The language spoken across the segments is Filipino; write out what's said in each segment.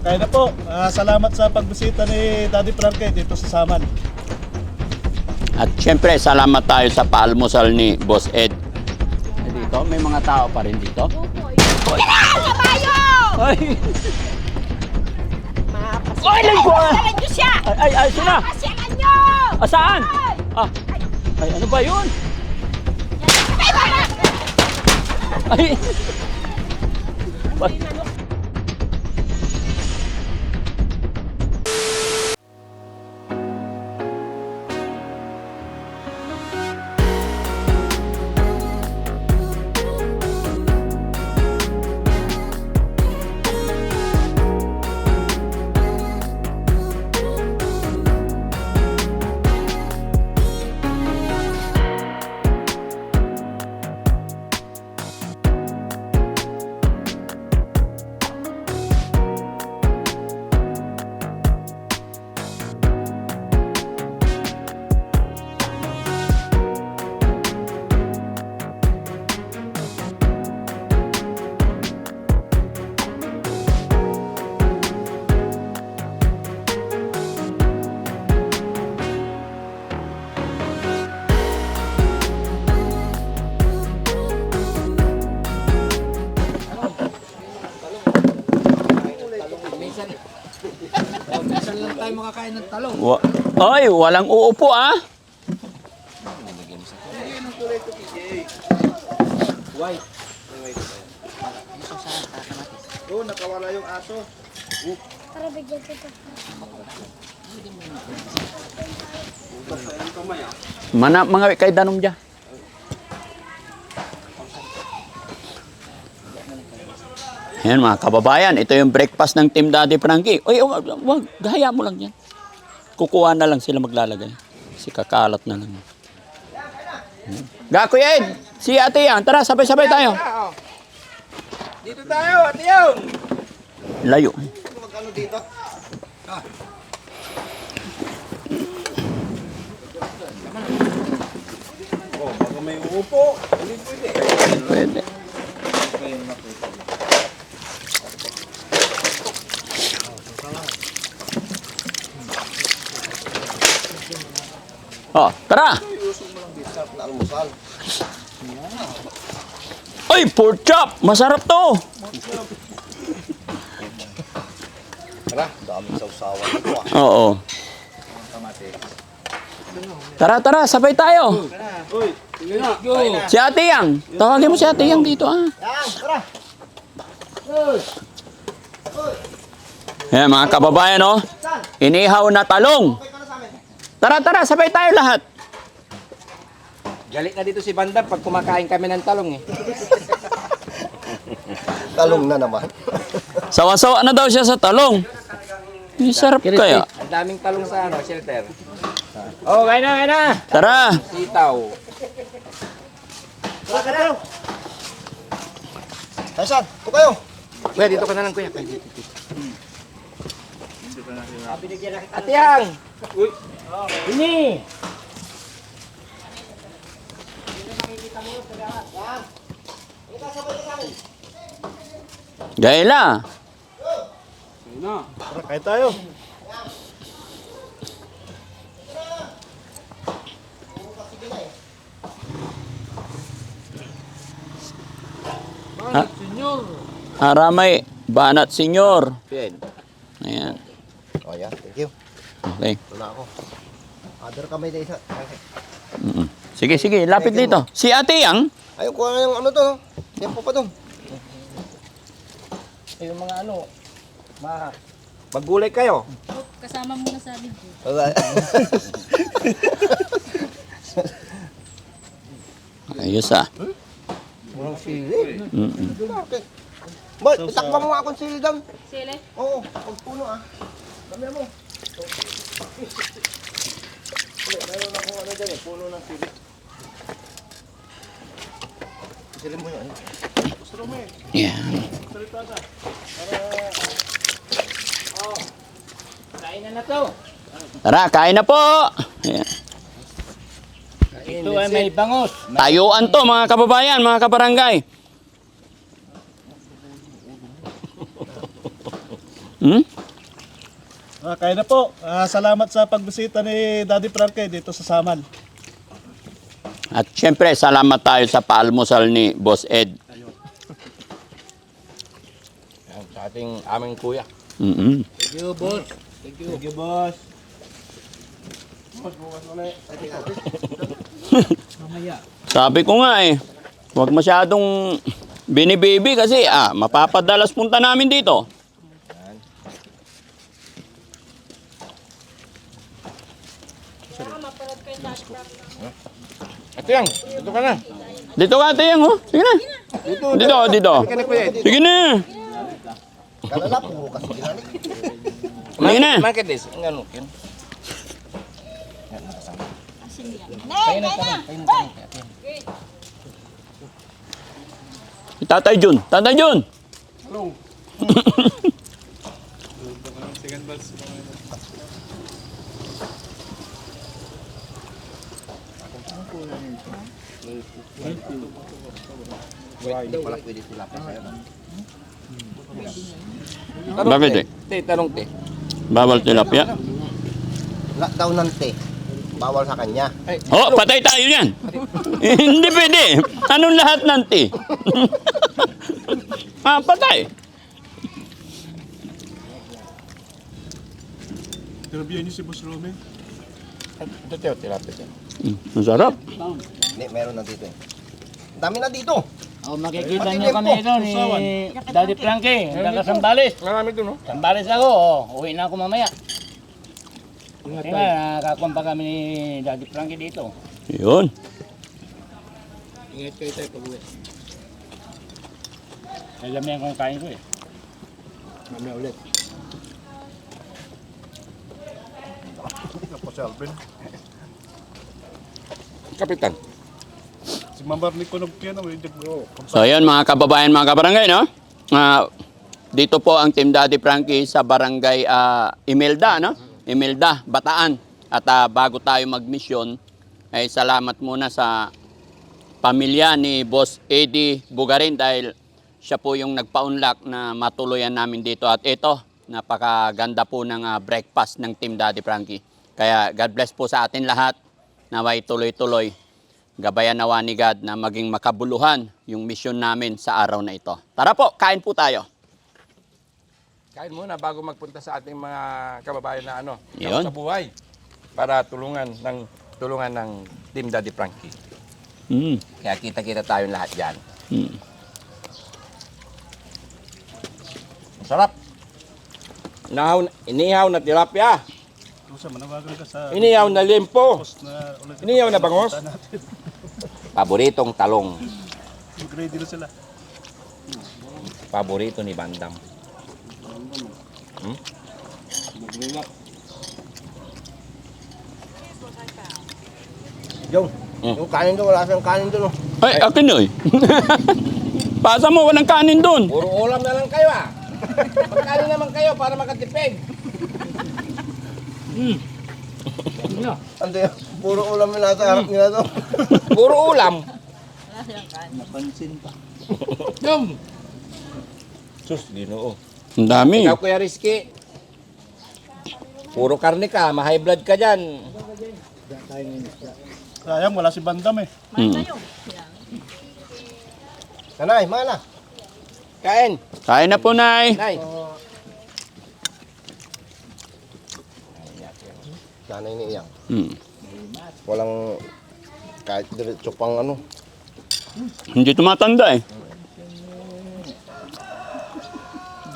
kaya na po. Ah, salamat sa pagbisita ni Daddy Frankie dito sa Saman. At syempre, salamat tayo sa paalmusal ni Boss Ed. Eh, Dito, may mga tao pa rin dito. Kabayo! Ay! Ay, lang ko! Pasyalan nyo siya! Ay, ay, ay, sila! Pasyalan nyo! Ah, saan? Ah, ay, ano ba yun? Ay! Ay! Ba- makakain ng talong. Wa- Ay, walang uupo ah. White. Oh, nakawala yung aso. Para bigyan ko ito. Mana mga kay danom dya. Yan mga kababayan, ito yung breakfast ng Team Daddy Frankie. Uy, wag, wag, gaya mo lang yan. Kukuha na lang sila maglalagay. Si kakalat na lang. Ga, Kuya Ed, si ate yan. Tara, sabay-sabay tayo. Dito tayo, ate yun! Layo. Magkano dito? Oh, baka may uupo. Hindi pwede. Pwede. Oh, tara! Ay, pork chop! Masarap to! Tara, daming sausawan ito ah. Oo. Tara, tara, sabay tayo. Si Ate Yang. Tawagin mo si Ate Yang dito ah. yan, tara. Yan mga kababayan oh. Inihaw na talong. Tara, tara, sabay tayo lahat. Galit na dito si Bandam pag kumakain kami ng talong eh. Talong na naman. Sawa-sawa na daw siya sa talong. Ang sarap kaya. Ang daming talong sa ano, shelter. Oh, kain na, kain na! Tara. Sitaw. Tara, tara. Tasan, ito kayo. Kuya, dito ka na lang kuya. Kuya, dito, dito. Ate Yang! Ini! Gaila. Tara, kaya tayo. Ha? Haramay, banat senyor. Ayan. Oh, yeah, thank you. Okay. Wala ako. Other kamay na isa. Mm-mm. Sige, sige, lapit dito. Si Ate Yang. Ayun, kuha nga yung ano to. Yan po pa to. Yung mga ano, ma... Maggulay kayo. Kasama mo na sa video. Ayos ah. Walang sili. Mm-mm. Bakit? Boy, itakbang mo nga akong sili down. Sile? Oo, pagpuno ah. Dami mo. Dyan eh, puno ng sili. Sili mo yan. Gusto mo eh. Yan. Kain na na to. Tara, kain na po. Ayan. Ito ay may bangos. Tayuan to mga kababayan, mga kabarangay. Hmm? Ah, kaya na po. Ah, salamat sa pagbisita ni Daddy Frankie dito sa Samal. At syempre, salamat tayo sa paalmusal ni Boss Ed. Yan, sa ating aming kuya. Mm-mm. Thank you, boss. Thank you, boss. Sabi ko nga eh, huwag masyadong binibaby kasi ah, mapapadalas punta namin dito. Ito yan, ito ka na. Dito ka, Tiyang, oh. Sige na. Dito, Dito, dito. Ka na kuya. Sige na. Sige na. Market this. Ang ano, yan. Tatay Jun. Tatay Jun. Tanong, Bakit te. eh? Te, tanong te. Bawal tilapia. Lahat daw ng te. Bawal sa kanya. Ay, Oh, patay tayo yan. Hindi pwede. Anong lahat ng tea? ah, patay. Grabe niyo si Boss Romy. Ito te, tilapia te. Mm, Masarap. Hindi, meron na dito eh. Ang dami na dito. Oh, makikita niyo kami ito ni Daddy Frankie. Taga Sambales. Marami doon, no? Sambales ako. Oh. Uwi na ako mamaya. Kaya nga, nakakuha pa kami ni Daddy Frankie dito. Yun. Ingat kayo tayo pag uwi. Alam yan kung kain ko eh. Mamaya ulit. Ako si Alvin. Kapitan. Si Mamar ni Kunog yan. Oh, hindi bro. So yun mga kababayan, mga kabarangay, no? Ah, dito po ang Team Daddy Frankie sa barangay ah, Imelda, no? Imelda, Bataan. At ah, bago tayo magmisyon, ay salamat muna sa pamilya ni Boss Eddie Bugarin dahil siya po yung nagpaunlak na matuluyan namin dito. At ito, napakaganda po ng ah, breakfast ng Team Daddy Frankie. Kaya God bless po sa atin lahat. Naway tuloy-tuloy. Gabayan nawa ni God na maging makabuluhan yung mission namin sa araw na ito. Tara po, kain po tayo. Kain muna bago magpunta sa ating mga kababayan na ano, Yun. sa buhay. Para tulungan ng tulungan ng Team Daddy Frankie. Mm. Kaya kita-kita tayong lahat diyan. Mm. Masarap. Inahaw, inihaw na tilapia. Kusa, manawagan ka sa Inihaw na limpo. na ulit. Inihaw na bangos. Paboritong talong. Ready na sila. Paborito ni Bandam. Hmm? Yung, Mm. yung kanin doon, wala siyang kanin doon. oh. Ay, akin na eh. Pasa mo, walang kanin doon. Puro ulam na lang kayo ah. Magkano naman kayo para makatipid? Ano yun? Puro ulam na nasa harap nila to. Puro ulam. Yum. Sus, ginoo. Ang dami. Ikaw Kuya Rizky. Puro karne ka, ma-high blood ka dyan. Sayang, wala si Bandam eh. Mm. Nanay, mana. Kain. Kain na po, Nay. Nay. Nanay ni Iyang. Mm. Walang kahit diretso pang ano. Hindi tumatanda eh.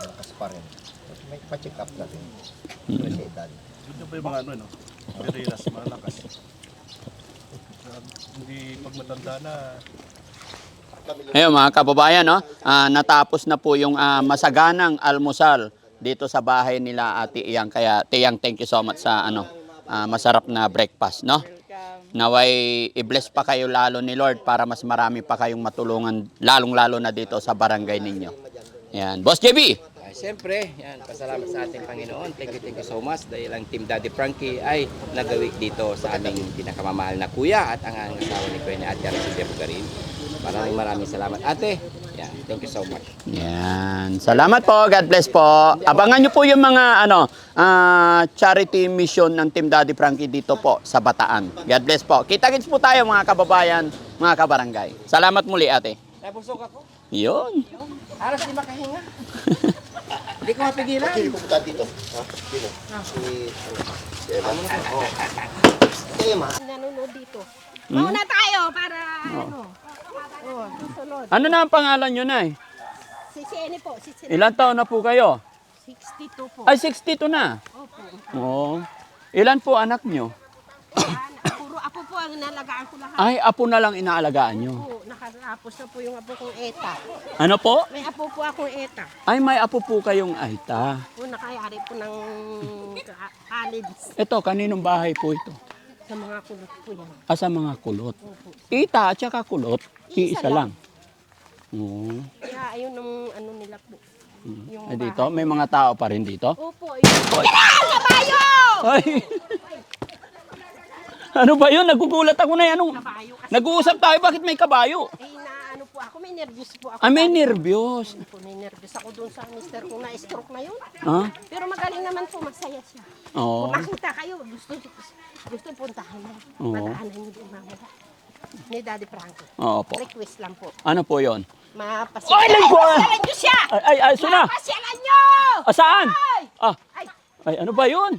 Lakas pa rin. May pa-check up natin. Kasi edad. Dito ba yung mga ano, no? Pirilas, malakas. Hindi pag matanda na, Ayun mga kababayan, no? Ah, natapos na po yung ah, masaganang almusal dito sa bahay nila Ate Iyang. Kaya Tiyang, thank you so much sa ano, ah, masarap na breakfast, no? Naway i-bless pa kayo lalo ni Lord para mas marami pa kayong matulungan lalong-lalo na dito sa barangay ninyo. Yan. Boss JB, Ay, Siyempre, yan, pasalamat sa ating Panginoon. Thank you, thank you so much dahil ang Team Daddy Frankie ay nagawi dito sa aming pinakamamahal na kuya at ang ang asawa ni Kuya ni Ate Aracide Bugarin. Maraming maraming salamat. Ate, Yan, thank you so much. Yan. Salamat po. God bless po. Abangan nyo po yung mga ano ah, charity mission ng Team Daddy Frankie dito po sa Bataan. God bless po. Kita-kits po tayo mga kababayan, mga kabarangay. Salamat muli ate. Nabusog ako. Yun. Alas di makahinga. Hindi ko mapigilan. Hindi pupunta dito. Ha? Dito. Si... Si Eva. Oo. Si Emma. Nanonood dito. Mauna tayo para ano. Susunod. Ano na ang pangalan nyo na Si Sene po, si Sene. Ilan taon na po kayo? 62 po. Ay, 62 na. Opo. Oo. Ilan po anak nyo? Puro apo po ang nalagaan ko lahat. Ay, apo na lang inaalagaan nyo. Po, nakarapos na po yung apo kong ETA. Ano po? May apo po akong ETA. Ay, may apo po kayong aita. Po, nakayari po ng ka- college Ito, kaninong bahay po ito? sa mga kulot po yan. Ah, sa mga kulot. Opo. Ita at saka kulot, iisa lang. Oo. Kaya ayun ang ano nila po. Yung Ay, dito, may mga tao pa rin dito. Opo, yun. Ay! ano ba yun? Nagugulat ako na yan. Anong... Kabayo kasi. Nag-uusap tayo, bakit may kabayo? Eh, na ano po ako, may nervous po ako. Ah, may nervyos. Po, may nervous ako doon sa mister ko na stroke na yun. Ah? Pero magaling naman po, masaya siya. Oo. Kung makita kayo, gusto, gusto puntahan mo. Oo. Madaanan niyo din mamaya. Ni Daddy Franco. Oo po. Request lang po. Ano po yon? Mapasyalan. Ay, lang po! Pasyalan niyo siya! Ay, ay, ay, suna! Pasyalan niyo! Ah, saan? Ay! Ah, Ay! ay, ano ba yun?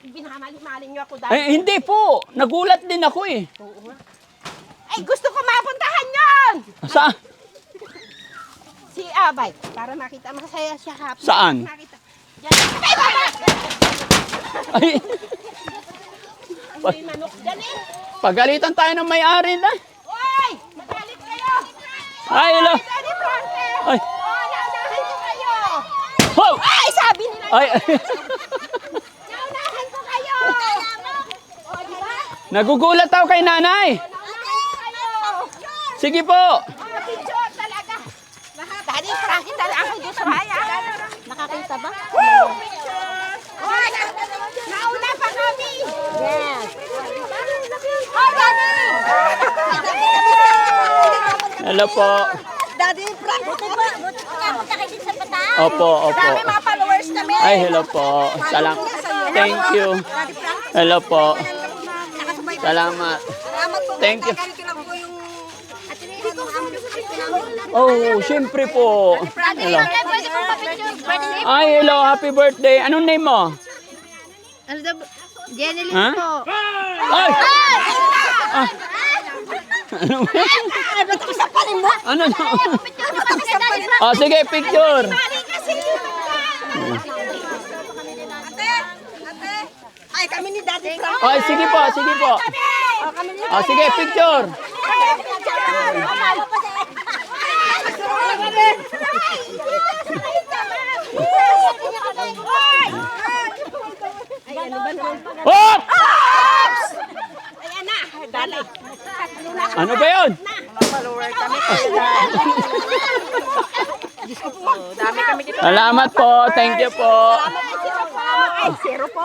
Binamali-mali niyo ako Ay, dahil. hindi po. Nagulat din ako eh. Oo nga. Ay, gusto ko mapuntahan yon! Saan? Si Abay, para makita masaya siya happy. Saan? Makita. Yan. Ay, baba! Ay, Ay, may manok dyan eh. Pagalitan tayo ng may-ari na. Oy! Magalit kayo! Ay, hello. Ay. Oh! Ay, sabi nila! Ay, Naunahan ko kayo! O, di ba? nagugulat ako kay nanay. Naunahan ko kayo! Sige po. Oh, picture talaga! Lahat. Daddy Frankie talaga ako dito sa bayan. Nakakita ba? Picture! Oh, na- nauna pa kami! Yes! Oh, Daddy! Hello po. Daddy Frank, buti ba? Buti ka napunta kayo din sa Bataan. Opo, opo. Marami mga followers kami. Ay, hello po. Salam. Thank you. Hello po. Salamat. Salamat po. Thank you. Ko Oh, syempre po. Hello. Ay, hello. Happy birthday. Anong name mo? Ano daw? Jeneline Ha? po. Ay! Ah. Ano ba? Ba't ako sampalin mo? Ano na? Picture. Oh, sige, picture. Ay, kami ni Daddy Frank. Ay, sige po, sige po. Oh, kami ni sige, picture. Ay, ano ba naman? Hop! Ayan na, dali. Ano ba yun? Salamat po. Thank you po. Ay, zero po.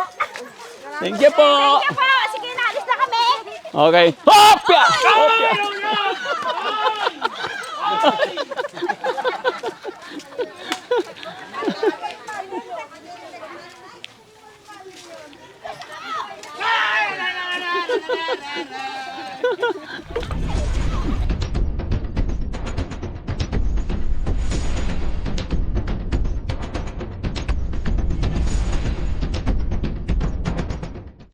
Thank you po. Kaya po, sige, naalis na kami. Okay. Hopya! Hopya!